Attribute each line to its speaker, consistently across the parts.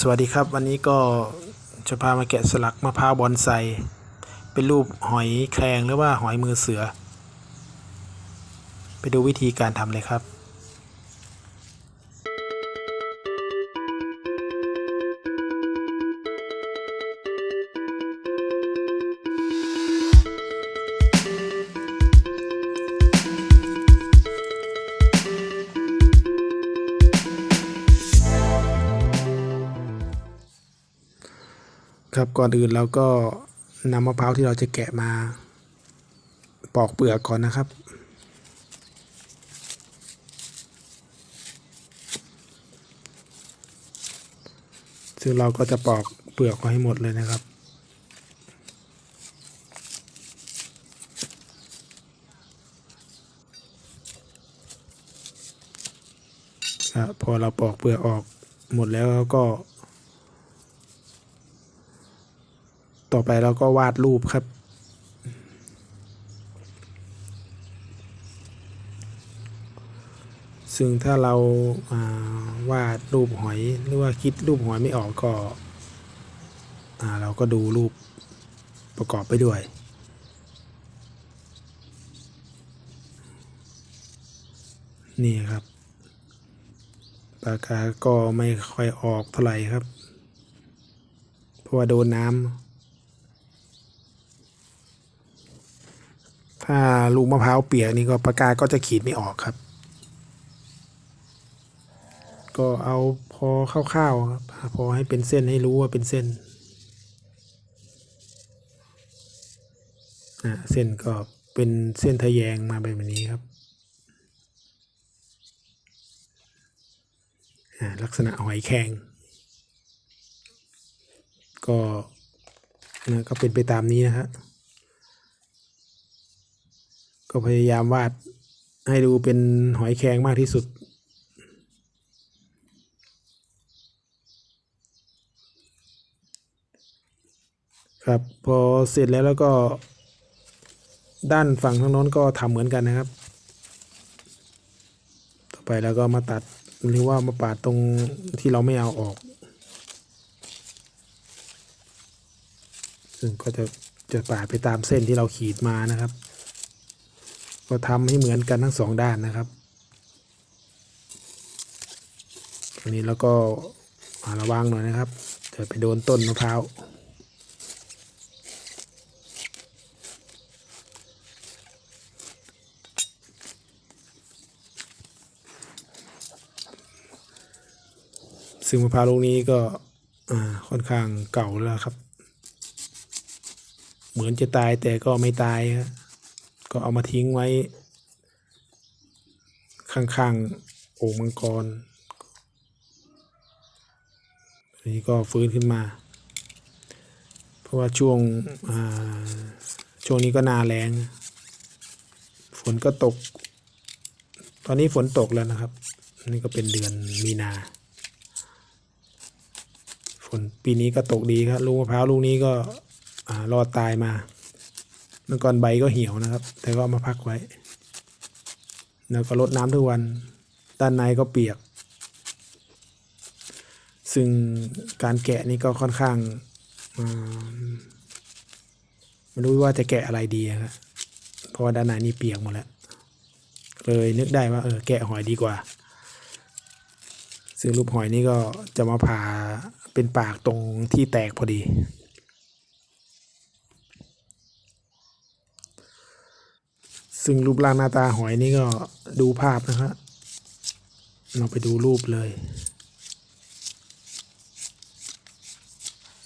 Speaker 1: สวัสดีครับวันนี้ก็จะพามาแกะสลักมะพร้าวบอนไซ เป็นรูปหอยแครงหรือว่าหอยมือเสือ ไปดูวิธีการทำเลยครับ ครับก่อนอื่นเราก็นำมะพร้าวที่เราจะแกะมาปอกเปลือกก่อนนะครับ ซึ่งเราก็จะปอกเปลือกให้หมดเลยนะครับครับพอเราปอกเปลือกออกหมดแล้วก็ ต่อไปเราก็วาดรูปครับ ซึ่งถ้าเราาวาดรูปหอยหรือว่าคิดรูปหอยไม่ออกก็เราก็ดูรูปประกอบไปด้วย นี่ครับ ปากกาก็ไม่ค่อยออกเท่าไหร่ครับ เพราะว่าโดนน้ำ ถ้าลูกมะพร้าวเปียกนี่ก็ปากกาก็จะขีดไม่ออกครับ ก็เอาพอคร่าวๆครับพอให้เป็นเส้นให้รู้ว่าเป็นเส้นเส้นก็เป็นเส้นทะแยงมาแบบนี้ครับ ลักษณะหอยแครงก็นะก็เป็นไปตามนี้นะฮะ ก็พยายามวาดให้ดูเป็นหอยแครงมากที่สุด ครับพอเสร็จแล้วแล้วก็ ด้านฝั่งทางโน้นก็ทำเหมือนกันนะครับ ต่อไปแล้วก็มาตัดหรือว่ามาปาดตรงที่เราไม่เอาออก ซึ่งก็จะจะปาดไปตามเส้นที่เราขีดมานะครับ ก็ทำให้เหมือนกันทั้งสองด้านนะครับอันนี้แล้วก็อ่าระวังหน่อยนะครับจะไปโดนต้นมะพร้าวซึ่งมะพร้าวลูกนี้ก็ค่อนข้างเก่าแล้วครับ เหมือนจะตายแต่ก็ไม่ตายครับ ก็เอามาทิ้งไว้ ข้างๆโอ่งมังกรนี้ก็ฟื้นขึ้นมา เพราะว่าช่วงช่วงนี้ก็นาแรงฝนก็ตก ตอนนี้ฝนตกแล้วนะครับ นี่ก็เป็นเดือนมีนา ฝนปีนี้ก็ตกดีครับ ลูกมะพร้าวลูกนี้ก็อรอดตายมา เมื่อก่อนใบก็เหี่ยวนะครับ แต่ก็ามาพักไว้ แล้วก็รดน้ำทุกวัน ด้านในก็เปียก ซึ่งการแกะนี่ก็ค่อนข้างไม่รู้ว่าจะแกะอะไรดีครับเพราะว่าด้านในนี่เปียกหมดแล้ว เลยนึกได้ว่าเออแกะหอยดีกว่า ซึ่งรูปหอยนี่ก็จะมาผ่าเป็นปากตรงที่แตกพอดี ซึ่งรูปร่างหน้าตาหอยนี่ก็ดูภาพนะครับเราไปดูรูปเลย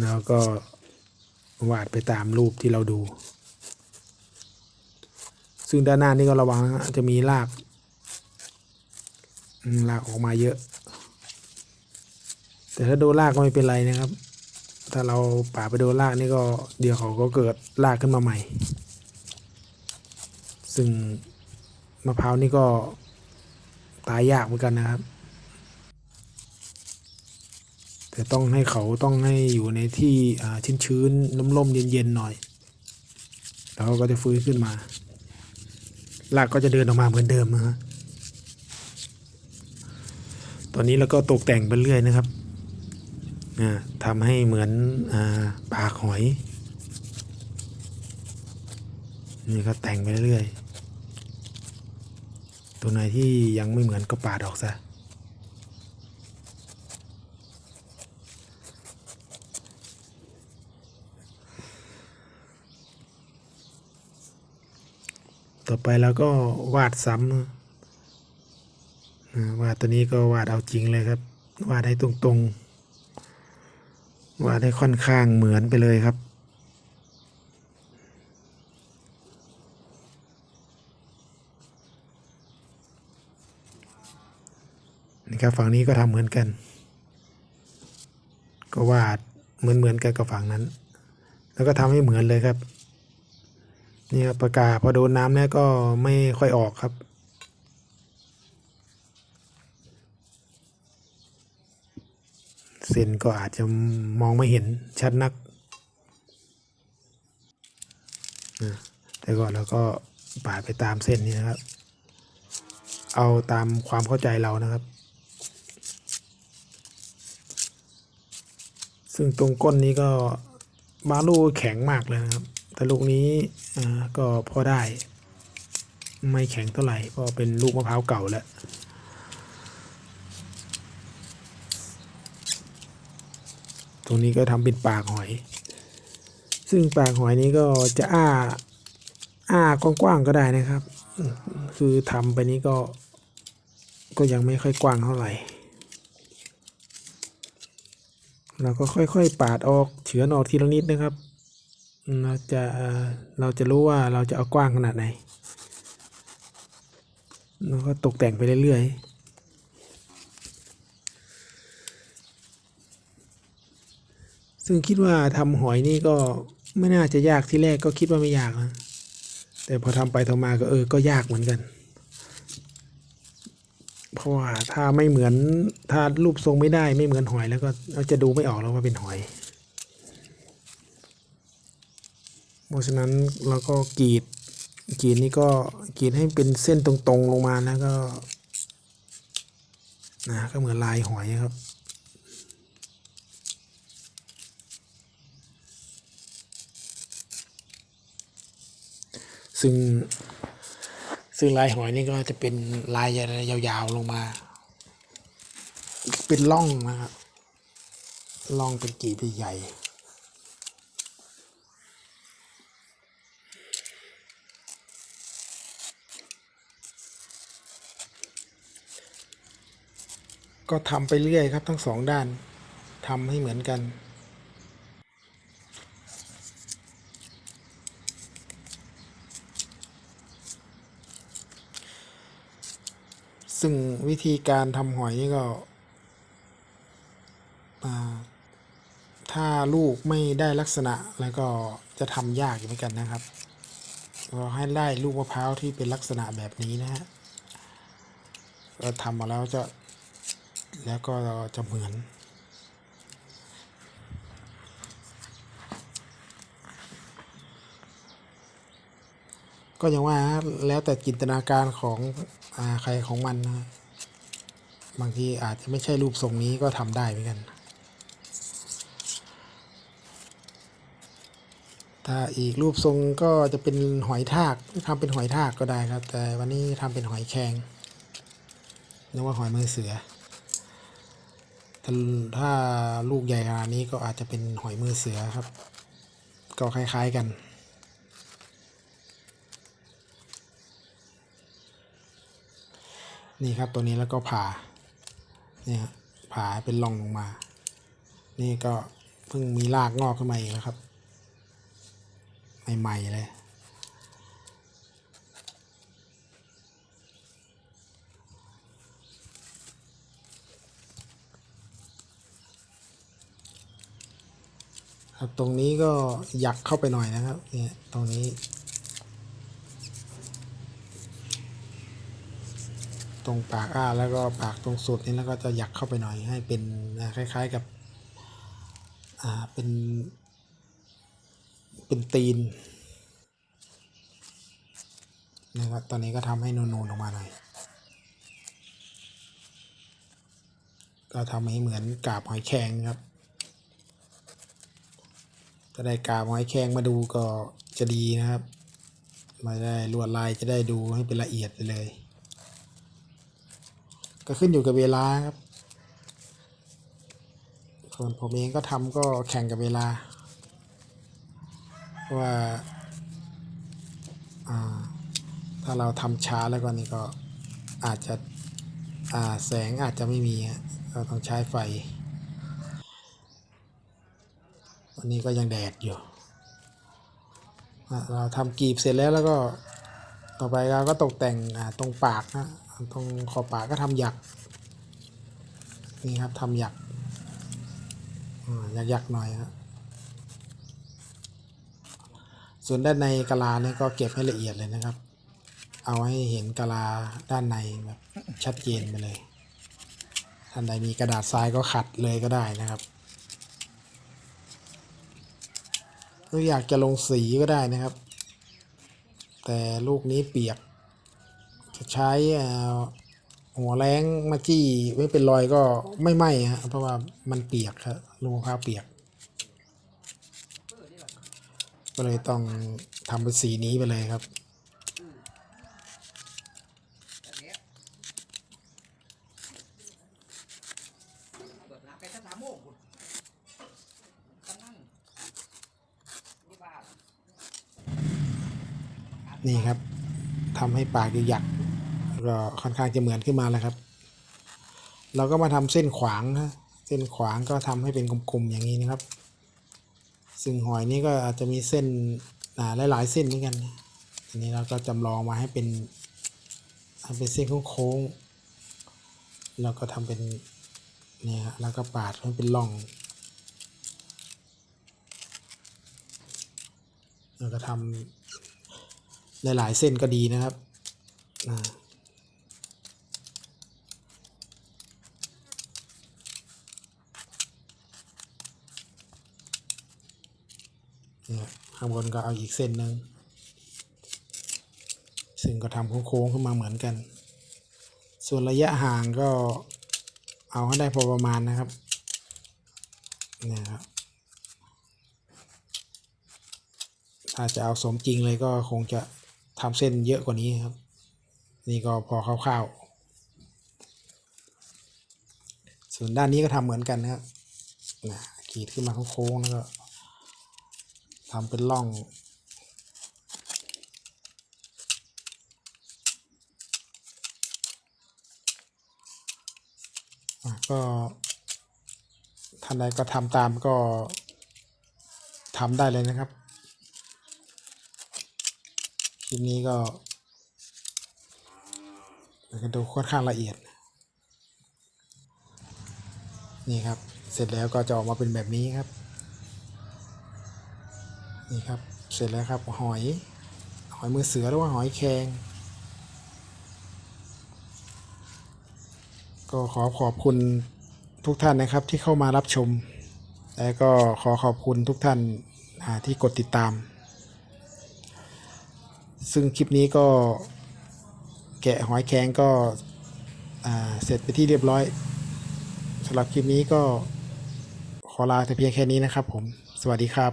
Speaker 1: แล้วก็วาดไปตามรูปที่เราดู ซึ่งด้านหน้านี่ก็ระวังนะจะมีรากรากออกมาเยอะ แต่ถ้าโดนรากก็ไม่เป็นไรนะครับ ถ้าเราป่าไปโดนรากนี่ก็เดี๋ยวเขาก็เกิดรากขึ้นมาใหม่ ซึ่งมะพร้าวนี่ก็ตายยากเหมือนกันนะครับ แต่ต้องให้เขาต้องให้อยู่ในที่ชื้นๆล่มๆเย็นๆหน่อย แล้วก็จะฟื้นขึ้นมารากก็จะเดินออกมาเหมือนเดิมนะฮะตอนนี้เราก็ตกแต่งไปเรื่อยนะครับทำให้เหมือนอ่าปากหอย นี่ก็แต่งไปเรื่อย ตัวไหนที่ยังไม่เหมือนก็ปาดออกซะต่อไปเราก็วาดซ้ำวาดตัวนี้ก็วาดเอาจริงเลยครับ วาดให้ตรงๆ วาดให้ค่อนข้างเหมือนไปเลยครับ ครับ ฝั่งนี้ก็ทำเหมือนกัน ก็วาดเหมือนเหมือนๆกันกับฝั่งนั้น แล้วก็ทำให้เหมือนเลยครับนี่ครับปากกาพอโดนน้ำเนี่ยก็ไม่ค่อยออกครับเส้นก็อาจจะมองไม่เห็นชัดนัก แต่ก็เราก็ปาดไปตามเส้นนี้นะครับ เอาตามความเข้าใจเรานะครับ ซึ่งตรงก้นนี้ก็บาลูแข็งมากเลยนะครับ แต่ลูกนี้ก็พอได้ ไม่แข็งเท่าไหร่เพราะเป็นลูกมะพร้าวเก่าแล้วตรงนี้ก็ทำเป็นปากหอย ซึ่งปากหอยนี้ก็จะอ้า อ้ากว้างๆก็ได้นะครับ คือทำไปนี้ก็ ก็ยังไม่ค่อยกว้างเท่าไหร่ เราก็ค่อยๆ ปาดออกเฉือนออกทีละนิดนะครับ เราจะเราจะรู้ว่าเราจะเอากว้างขนาดไหนเราก็ตกแต่งไปเรื่อยๆซึ่งคิดว่าทำหอยนี่ก็ไม่น่าจะยากที่แรกก็คิดว่าไม่ยากนะแต่พอทำไปทำมาก็เออก็ยากเหมือนกัน เพราะว่าถ้าไม่เหมือนถ้ารูปทรงไม่ได้ไม่เหมือนหอยแล้วก็เราจะดูไม่ออกแล้วว่าเป็นหอย เพราะฉะนั้นเราก็กรีดกรีดนี่ก็กรีดให้เป็นเส้นตรงๆลงมาแล้วก็นะก็เหมือนลายหอยครับซึ่ง ซึ่งลายหอยนี่ก็จะเป็นลายยาวๆลงมา เป็นร่องนะครับร่องเป็นกีบใหญ่ก็ทำไปเรื่อยครับทั้งสองด้านทำให้เหมือนกัน ซึ่งวิธีการทำหอยนี่ก็ถ้าลูกไม่ได้ลักษณะแล้วก็จะทำยากอยู่เหมือนกันนะครับเราให้ได้ลูกมะพร้าวที่เป็นลักษณะแบบนี้นะฮะเราทำมาแล้วจะแล้วก็จะเหมือนก็ย่างว่าแล้วแต่จินตนาการของ อาใครของมันนะบางทีอาจจะไม่ใช่รูปทรงนี้ก็ทำได้เหมือนกัน ถ้าอีกรูปทรงก็จะเป็นหอยทากทำเป็นหอยทากก็ได้ครับ แต่วันนี้ทำเป็นหอยแครงนึกว่าหอยมือเสือถ้าถ้าลูกใหญ่ขนาดนี้ก็อาจจะเป็นหอยมือเสือครับ ก็คล้ายๆกัน นี่ครับตัวนี้แล้วก็ผ่าเนี่ยผ่าเป็นร่องลงมา นี่ก็เพิ่งมีรากงอกขึ้นมาอีกแล้วครับ ใหม่ๆเลย ครับตรงนี้ก็ยักเข้าไปหน่อยนะครับ เนี่ยตรงนี้ ตรงปากอ้าแล้วก็ปากตรงสุดนี่แล้วก็จะหยักเข้าไปหน่อยให้เป็นคล้าย ๆกับอ่าเป็น เป็นตีนนะครับตอนนี้ก็ทำให้นูนๆออกมาหน่อยก็ทำให้เหมือนกาบหอยแครงครับถ้าได้กาบหอยแครงมาดูก็จะดีนะครับ มาได้ลวดลายจะได้ดูให้เป็นละเอียดไปเลย ก็ขึ้นอยู่กับเวลาครับ ส่วนผมเองก็ทำก็แข่งกับเวลา ว่าถ้าเราทำช้าแล้วก็นี่ก็อาจจะแสงอาจจะไม่มีเราต้องใช้ไฟ วันนี้ก็ยังแดดอยู่ เราทำกรีบเสร็จแล้วแล้วก็ต่อไปเราก็ตกแต่งตรงปากนะ ตรงขอบปากก็ทำหยัก นี่ครับทำหยักอ่าหยักหน่อยครับส่วนด้านในกะลาเนี่ยก็เก็บให้ละเอียดเลยนะครับ เอาให้เห็นกะลาด้านในแบบชัดเจนไปเลย ท่านใดมีกระดาษทรายก็ขัดเลยก็ได้นะครับหรืออยากจะลงสีก็ได้นะครับ แต่ลูกนี้เปียก ใช้อ่อหัวแรงมาจี้ไม่เป็นรอยก็ไม่ไหม้ฮะเพราะว่ามันเปียกครับลูกมะพร้าวเปียก ก็เลยต้องทำเป็นสีนี้ไปเลยครับ
Speaker 2: นี่ครั
Speaker 1: บทำให้ปากหยักๆ ก็ค่อนข้างจะเหมือนขึ้นมาแล้วครับ เราก็มาทำเส้นขวางนะเส้นขวางก็ทำให้เป็นกลมๆอย่างนี้นะครับ ซึ่งหอยนี้ก็อาจจะมีเส้นหลายๆเส้นเหมือนกันอันนี้เราก็จำลองมาให้เป็นให้เป็นเส้นโค้งๆแล้วก็ทำเป็นเนี่ยแล้วก็ปาดให้เป็นร่องแล้วก็ทำหลายๆเส้นก็ดีนะครับอ่าเนี่ย ข้างบนก็เอาอีกเส้นหนึ่งซึ่งก็ทำโค้งขึ้นมาเหมือนกัน ส่วนระยะห่างก็เอาให้ได้พอประมาณนะครับนี่ครับ ถ้าจะเอาสมจริงเลยก็คงจะทำเส้นเยอะกว่านี้ครับ นี่ก็พอคร่าวๆส่วนด้านนี้ก็ทำเหมือนกันนะครับนะขีดขึ้นมาโค้งแล้วก็ ทำเป็นร่อง ก็ท่านใดก็ทำตามก็ทำได้เลยนะครับ คลิปนี้ก็จะดูค่อนข้างละเอียด นี่ครับ เสร็จแล้วก็จะออกมาเป็นแบบนี้ครับ นี่ครับ เสร็จแล้วครับหอย หอยมือเสือหรือว่าหอยแครงก็ขอขอบคุณทุกท่านนะครับที่เข้ามารับชม และก็ขอขอบคุณทุกท่านที่กดติดตาม ซึ่งคลิปนี้ก็แกะหอยแครงก็เสร็จไปที่เรียบร้อยสำหรับคลิปนี้ก็ขอลาแต่เพียงแค่นี้นะครับผม สวัสดีครับ